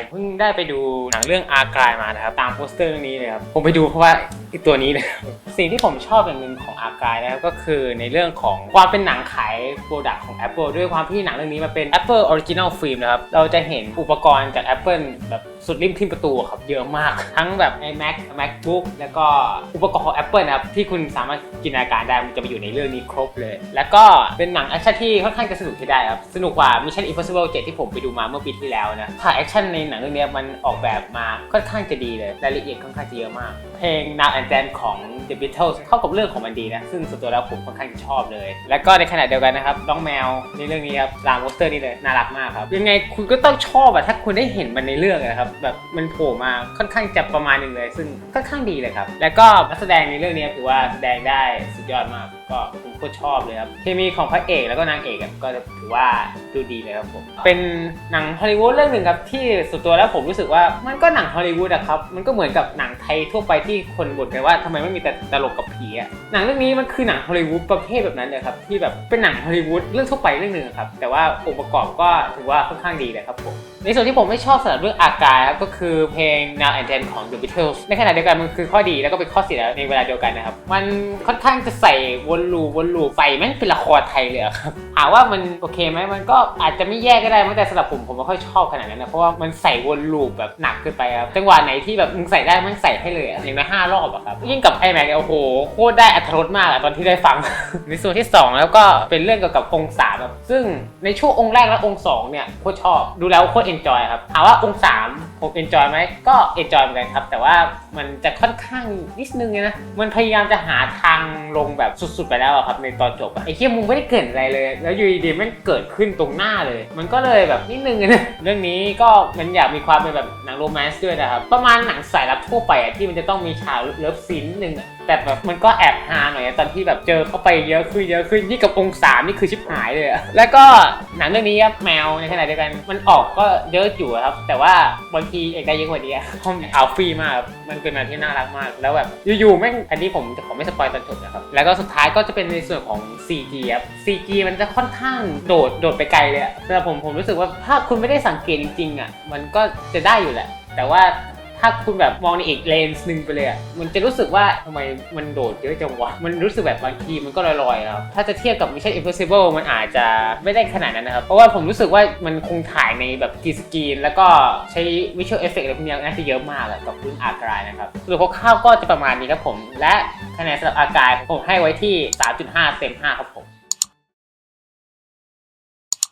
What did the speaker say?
ผมเพิ่งได้ไปดูหนังเรื่องอากายมานะครับ ตามโปสเตอร์เรื่องนี้เลยครับ ผมไปดูเพราะว่าไอตัวนี้เลยสิ่งที่ผมชอบอย่างหนึ่งของอากายนะครับก็คือในเรื่องของความเป็นหนังขายโปรดักต์ของ Apple ด้วยความที่หนังเรื่องนี้มันเป็น Apple Original Film นะครับ เราจะเห็นอุปกรณ์จาก Apple แบบสุดริมทิมประตูครับเยอะมาก ทั้งแบบ iMac MacBook แล้วก็อุปกรณ์ของ Apple นะครับที่คุณสามารถจินตนาการได้มันจะไปอยู่ในเรื่องนี้ครบเลย แล้วก็เป็นหนังแอคชั่นที่ค่อนข้างจะสนุกที่ได้ครับสนุกกว่า Mission Impossible 7 ที่ผมไปดูมาเมื่อปีที่แล้วนะถ่าแอคชั่นในหนังเรื่องนี้มันออกแบบมาค่อนข้างจะดีเลยรายละเอียดค่อนข้างจะเยอะมาก เพลง Now and Then ของ The Beatles เข้ากับเรื่องของมันดีนะ ซึ่งส่วนตัวแล้วผมค่อนข้างชอบเลย แล้วก็ในขณะเดียวกันนะครับน้องแมวในเรื่องนี้ครับตามโปสเตอร์นี่เลยน่ารักมากครับยังไงคุณก็ต้องชอบอะถ้าคุณได้เห็นมันในเรื่องอะครับแบบมันโผล่มาค่อนข้างจะประมาณหนึ่งเลย ซึ่งค่อนข้างดีเลยครับแล้วก็นักแสดงในเรื่องนี้ถือว่าแสดงได้สุดยอดมาก ก็ผมก็ชอบเลยครับเคมีของพระเอกแล้วก็นางเอกอะก็ถือว่าดูดีเลยครับผม เป็นหนังฮอลลีวูดเรื่องหนึ่งครับที่ส่วนตัวแล้วผมรู้สึกว่ามันก็หนังฮอลลีวูดอะครับ มันก็เหมือนกับหนังไทยทั่วไปที่คนบ่นกันว่าทำไมไม่มีแต่ตลกกับผีอะหนังเรื่องนี้มันคือหนังฮอลลีวูดประเภทแบบนั้นเลยครับที่แบบเป็นหนังฮอลลีวูดเรื่องทั่วไปเรื่องหนึ่งอะครับแต่ว่าองค์ประกอบก็ถือว่าค่อนข้างดีเลยครับผม ในส่วนที่ผมไม่ชอบสำหรับเรื่องอากาครับก็คือเพลง Now and Then ของ The Beatles ในขณะเดียวกันมันคือข้อดีแล้วก็เป็นข้อเสียในเวลาเดียวกันนะครับมันค่อนข้างจะใส่วนลูปวนลูปใส่แม่งเป็นละครไทยเลยอะครับถามว่ามันโอเคไหมมันก็อาจจะไม่แย่ก็ได้มั้งแต่สำหรับผมผมไม่ค่อยชอบขนาดนั้นนะเพราะว่ามันใส่วนลูปแบบหนักเกินไปครับจังหวะไหนที่แบบมึงใส่ได้มันใส่ให้เลยอะอย่างน้อยห้ารอบอะครับยิ่งกับ iMac เนี่ยโอ้โหโคตรได้อัตรรสมากอะตอนที่ได้ฟัง ในส่วนที่ 2 แล้วก็เป็นเรื่องเกี่ยวกับองค์สามครับซึ่งในช่วงองค์แรกและองค์สองเนี่ยโคตรชอบดูแล้วโคตรเอนจอยครับถามว่าองค์สาม ผมเอนจอยไหมก็เอนจอยเหมือนกันครับ แต่ว่ามันจะค่อนข้างนิดนึงนะมันพยายามจะหาทางลงแบบสุดๆไปแล้วอะครับในตอนจบไอ้เคียมึงไม่ได้เกิดอะไรเลย แล้วอยู่ดีๆมันเกิดขึ้นตรงหน้าเลย มันก็เลยแบบนิดนึงนะเรื่องนี้ก็มันอยากมีความเป็นแบบหนังโรแมนต์ด้วยนะครับประมาณหนังสายลับทั่วไปที่มันจะต้องมีฉากเลิฟซีนนึงแต่แบบมันก็แอบฮาหน่อยตอนที่แบบเจอเข้าไปเยอะขึ้นเยอะขึ้นนี่กับองค์สามนี่คือชิบหายเลยอะแล้วก็หนังเรื่องนี้ครับแมวในขณะเดียวกันมันออกก็เยอะอยู่ครับแต่ว่าบางทีเอกได้เยอะกว่านี้อะเพราะมันเอาฟรีมากมันเป็นอะไรที่น่ารักมาก แล้วแบบอยู่ๆแม่งอันนี้ผมจะขอไม่สปอยตอนจบนะครับ แล้วก็สุดท้ายก็จะเป็นในส่วนของ CG ครับ CG มันจะค่อนข้างโดดโดดไปไกลเลยอะสำหรับผมผมรู้สึกว่าถ้าคุณไม่ได้สังเกตจริงๆอะมันก็จะได้อยู่แหละ แต่ว่า ถ้าคุณแบบมองในอีกเลนส์หนึ่งไปเลยอะมันจะรู้สึกว่าทำไมมันโดดเยอะจังวะมันรู้สึกแบบบางทีมันก็ลอยๆครับถ้าจะเทียบกับ Mission Impossible มันอาจจะไม่ได้ขนาดนั้นนะครับ เพราะว่าผมรู้สึกว่ามันคงถ่ายในแบบกีสกรีน แล้วก็ใช้ Visual Effect อะไรพวกนี้น่าจะเยอะมากอะกับเรื่องอากายนะครับสรุปคร่าวก็จะประมาณนี้ครับผม และคะแนนสำหรับอากายผมให้ไว้ที่ 3.5 เต็ม 5 ครับผม